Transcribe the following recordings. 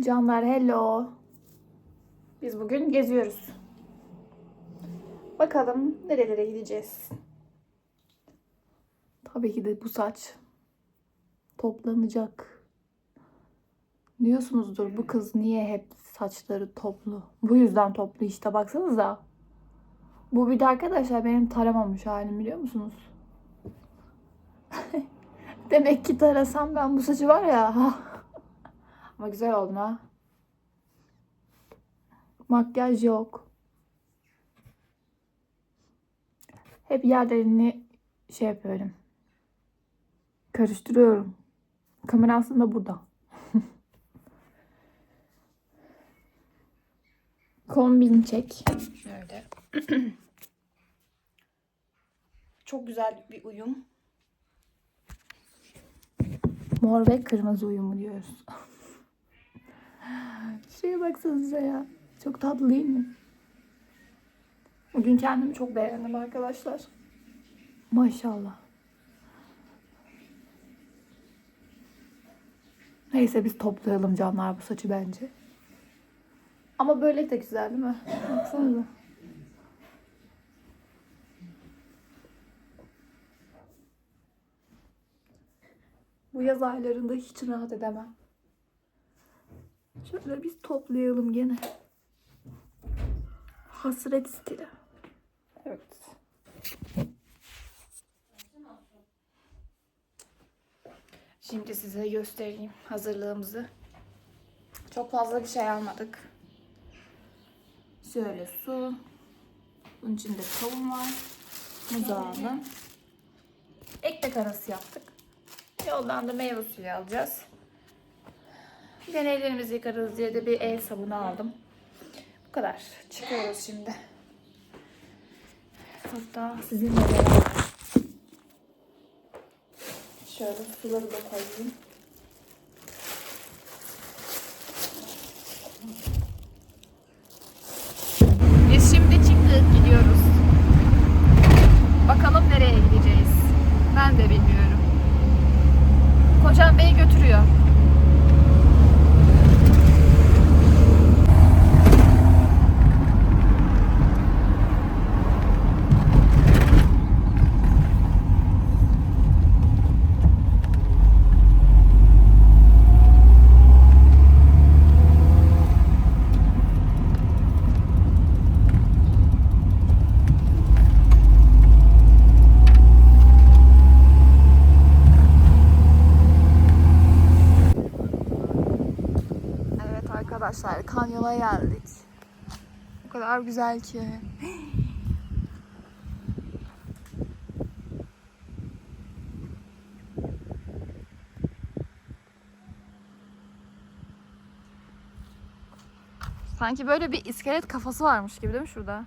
Canlar hello. Biz bugün geziyoruz. Bakalım nerelere gideceğiz. Tabii ki de bu saç toplanacak. Diyorsunuzdur bu kız niye hep saçları toplu? Bu yüzden toplu işte baksanıza. Bu bir de arkadaşlar benim taramamış halim biliyor musunuz? Demek ki tarasam ben bu saçı var ya. Ama güzel oldum ha. Makyaj yok. Hep yerlerini şey yapıyorum. Karıştırıyorum. Kamera aslında burada. Kombin çek. Şöyle. Çok güzel bir uyum. Mor ve kırmızı uyumu diyoruz. Şuraya baksanıza ya. Çok tatlı değil mi? Bugün kendimi çok beğendim arkadaşlar. Maşallah. Neyse biz toplayalım canlar bu saçı bence. Ama böyle de güzel değil mi? Baksanıza. Bu yaz aylarında hiç rahat edemem. Şöyle biz toplayalım gene. Hasret stili. Evet. Şimdi size göstereyim hazırlığımızı. Çok fazla bir şey almadık. Şöyle su. Bunun içinde kavun var. Muzağını. Ekmek arası yaptık. Yoldan da meyve suyu alacağız. Gene ellerimizi yıkarız diye de bir el sabunu aldım. Bu kadar. Çıkıyoruz şimdi. Hatta sizinle beraber. Şöyle suları da koyayım. Biz şimdi çıktık gidiyoruz. Bakalım nereye gideceğiz. Ben de bilmiyorum. Kocam beni götürüyor. Evet kanyona geldik. O kadar güzel ki. Sanki böyle bir iskelet kafası varmış gibi değil mi şurada?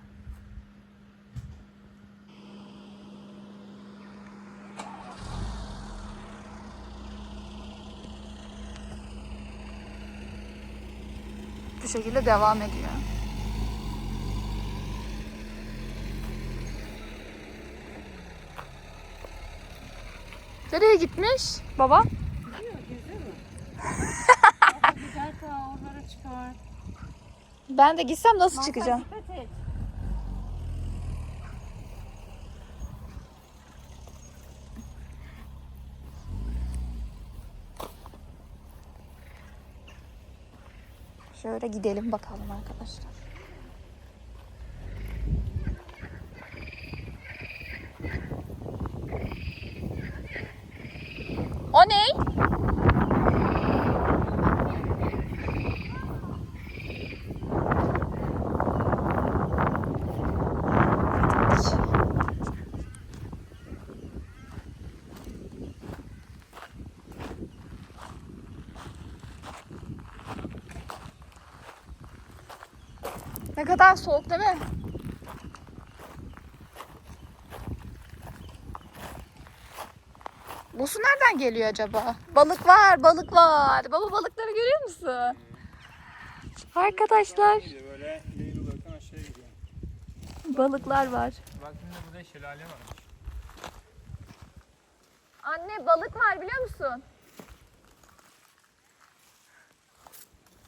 Şekilde devam ediyor. Nereye gitmiş baba? Güzel ta onlara çıkar. Ben de gitsem nasıl çıkacağım? Dikkat et. Şöyle gidelim bakalım arkadaşlar. O ne? Kadar soğuk değil mi? Bu su nereden geliyor acaba? Balık var, balık var. Baba balıkları görüyor musun? Arkadaşlar, gidiyor. balıklar var. Vaktinde burada şelale varmış. Anne balık var biliyor musun?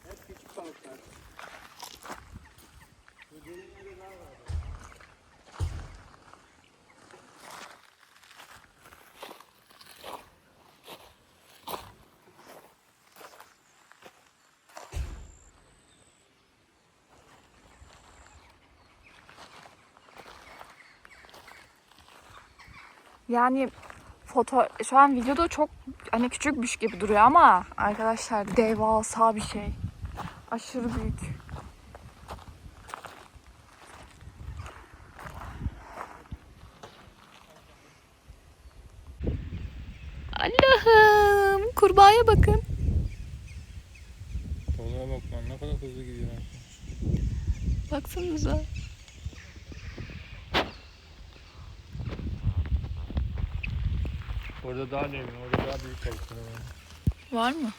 Evet Yani foto şu an videoda çok hani küçükmüş gibi duruyor ama arkadaşlar devasa bir şey. Aşırı büyük. Allah'ım kurbağaya bakın. Toluğa bak lan ne kadar hızlı gidiyor. Baksanıza. Orada daha derin, orada daha büyük balıklar var. Var mı?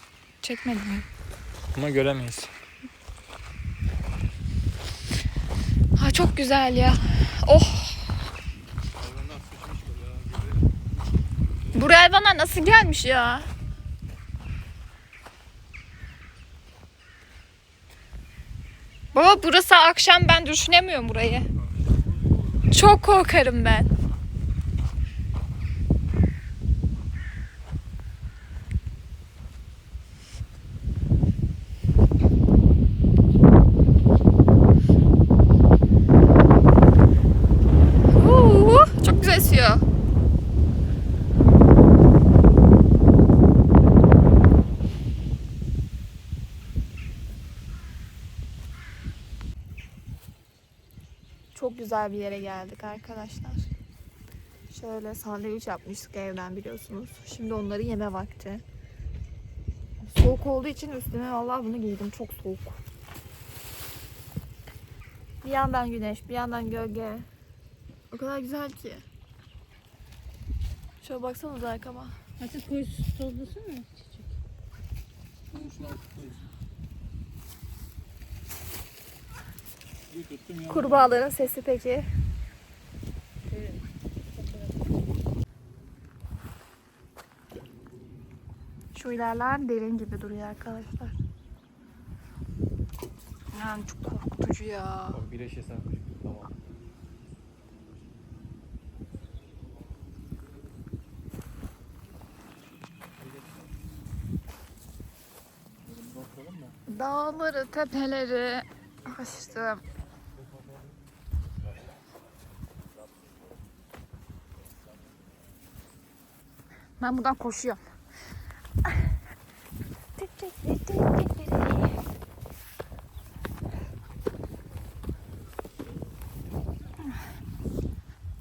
Çekmedim mi? Ama göremeyiz. Ha çok güzel ya. Oh. Buraya hayvanlar nasıl gelmiş ya? Baba burası akşam ben düşünemiyorum burayı. Çok korkarım ben. Uuu, çok güzel esiyor. Çok güzel bir yere geldik arkadaşlar. Şöyle sandviç yapmıştık evden biliyorsunuz. Şimdi onları yeme vakti. Soğuk olduğu için üstüme vallahi bunu giydim. Çok soğuk. Bir yandan güneş, bir yandan gölge. O kadar güzel ki. Şöyle baksanıza arkama. Hadi koy tozlasana çiçek. Bir tuttum ya. Kurbağaların sesi peki. Şu ilerler derin gibi duruyor arkadaşlar. Yani çok korkutucu ya. Bak bileşe sarmış. Tamam. Bakalım mı? Dağları, tepeleri aştım. Ben buradan koşuyorum.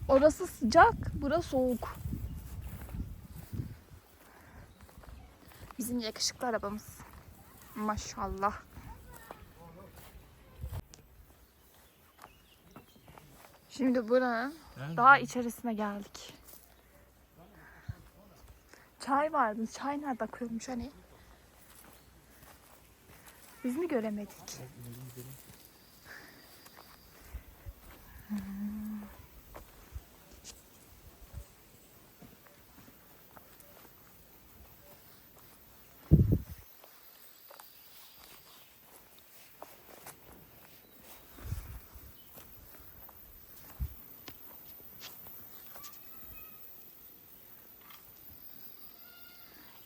Orası sıcak, burası soğuk. Bizim yakışıklı arabamız. Maşallah. Şimdi buranın daha içerisine geldik. Çay vardı. Çay nerede koyulmuş hani? Biz mi göremedik? Hmm.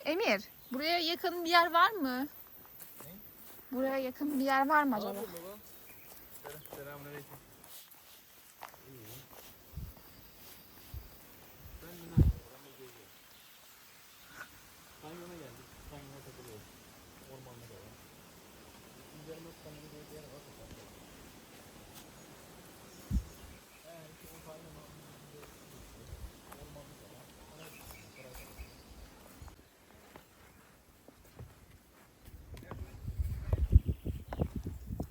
Emir, buraya yakın bir yer var mı? Buraya yakın bir yer var mı acaba? Selamünaleyküm. Kanyona geldik. Kanyona takılıyoruz. Ormanda da var. Bizim yerimiz kanyon diye bir yer var. Eğer ki o kanyon altında ormanda da var. Ona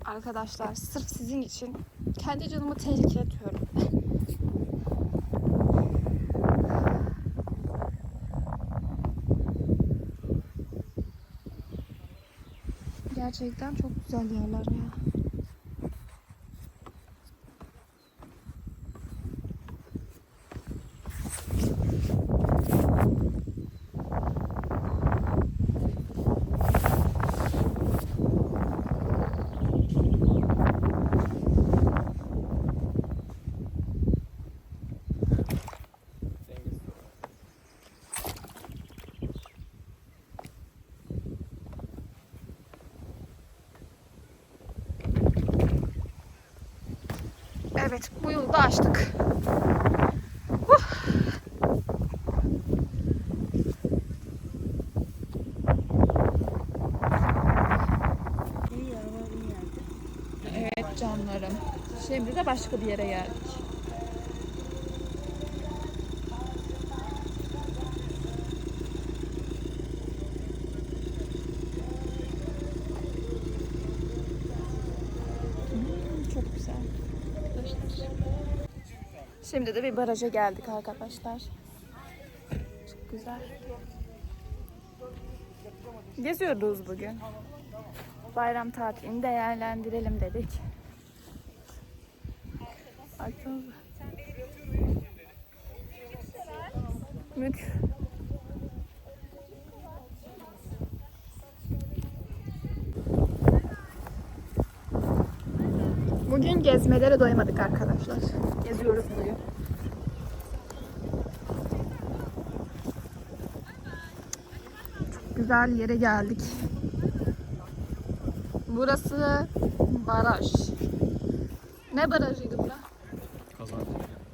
Arkadaşlar sırf sizin için kendi canımı tehlikeye atıyorum. Gerçekten çok güzel yerler ya. Evet bu yolu da açtık. Uh. Evet canlarım. Şimdi de başka bir yere geldik. Şimdi de bir baraja geldik arkadaşlar. Çok güzel. Geziyoruz bugün. Bayram tatilini değerlendirelim dedik. Baksanıza. Mük. Bugün gezmelere doymadık arkadaşlar. Geziyoruz bugün. Çok güzel yere geldik. Burası baraj. Ne barajıydı bura? Kazan.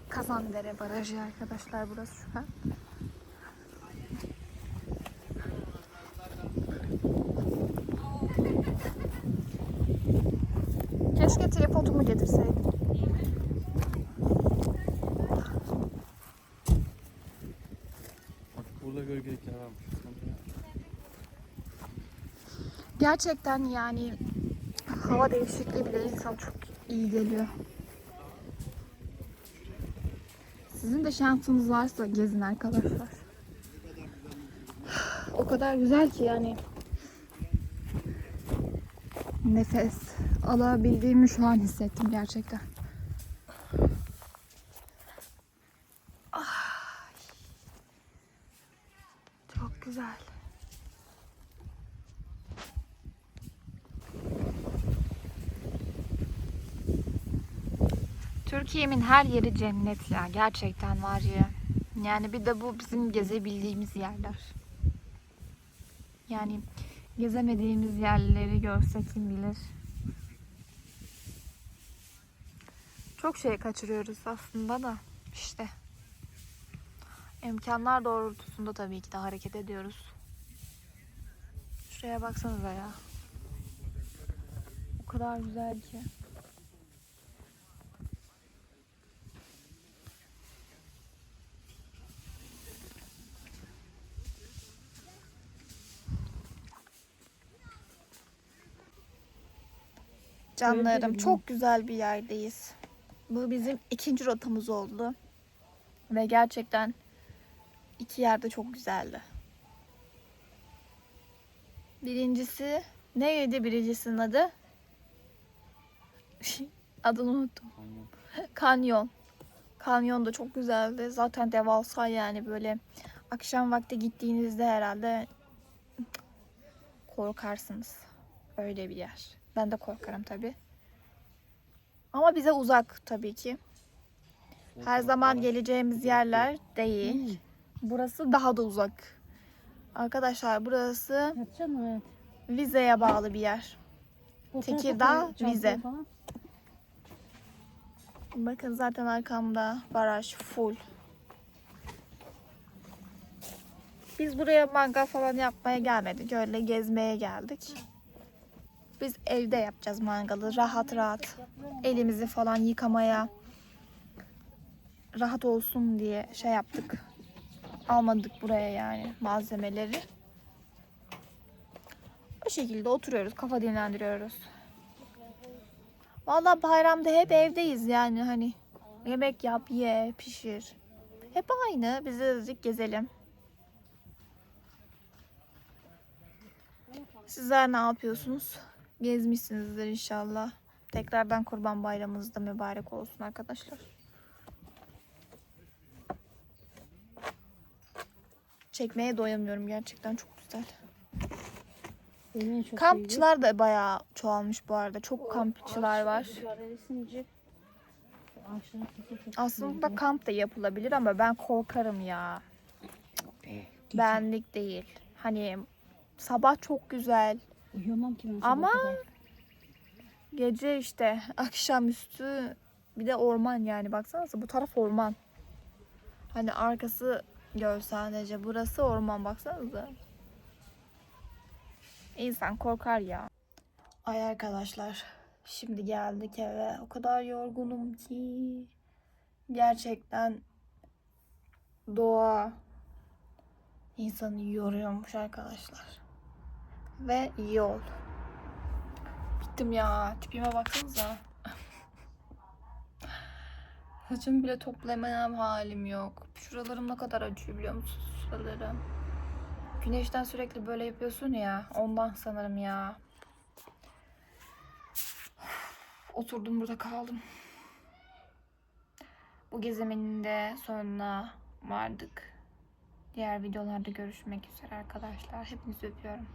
Kazandere Barajı arkadaşlar burası şu an. Keşke tripodumu getirseydim. Bak burada gölgelikler varmış. Gerçekten yani hava değişikliği bile insan çok iyi geliyor. Sizin de şansınız varsa gezin arkadaşlar. O kadar güzel ki yani. Nefes alabildiğimi şu an hissettim gerçekten. Ay. Çok güzel. Türkiye'min her yeri cennet ya. Gerçekten var ya. Yani bir de bu bizim gezebildiğimiz yerler. Yani gezemediğimiz yerleri görsek kim bilir. Çok şey kaçırıyoruz aslında da işte. İmkanlar doğrultusunda tabii ki de hareket ediyoruz. Şuraya baksanıza ya. O kadar güzel ki. Canlarım çok güzel bir yerdeyiz. Bu bizim ikinci rotamız oldu. Ve gerçekten iki yerde çok güzeldi. Birincisi neydi birincisinin adı? Adını unuttum. Kanyon. Kanyon. Da çok güzeldi. Zaten devasa yani böyle akşam vakti gittiğinizde herhalde korkarsınız. Öyle bir yer. Ben de korkarım tabi. Ama bize uzak tabii ki. Her zaman geleceğimiz yerler değil. Burası daha da uzak. Arkadaşlar burası vizeye bağlı bir yer. Tekirdağ, vize. Bakın zaten arkamda baraj full. Biz buraya mangal falan yapmaya gelmedik. Öyle gezmeye geldik. Biz evde yapacağız mangalı. Rahat rahat. Elimizi falan yıkamaya rahat olsun diye şey yaptık. Almadık buraya yani malzemeleri. O şekilde oturuyoruz. Kafa dinlendiriyoruz. Vallahi bayramda hep evdeyiz yani hani. Yemek yap, ye, pişir. Hep aynı. Biz de dedik gezelim. Sizler ne yapıyorsunuz? Gezmişsinizdir inşallah. Tekrardan Kurban Bayramınız da mübarek olsun arkadaşlar. Çekmeye doyamıyorum gerçekten çok güzel. Çok Kampçılar da bayağı çoğalmış bu arada. Çok kampçılar var. Aslında kamp da yapılabilir ama ben korkarım ya. Benlik değil. Hani sabah çok güzel. Uyuyamam ki ben Ama- kadar. Gece işte akşamüstü bir de orman yani baksanıza bu taraf orman. Hani arkası göl sadece. Burası orman baksanıza. İnsan korkar ya. Ay arkadaşlar Şimdi geldik eve. O kadar yorgunum ki. Gerçekten doğa insanı yoruyormuş arkadaşlar. Ve yol. Bittim ya. Tipime baksanıza. Saçımı bile toplamaya halim yok. Şuralarım ne kadar acıyor biliyor musunuz? Şuralarım. Güneşten sürekli böyle yapıyorsun ya. Ondan sanırım ya. Oturdum burada kaldım. Bu gezemenin de sonuna vardık. Diğer videolarda görüşmek üzere arkadaşlar. Hepinizi öpüyorum.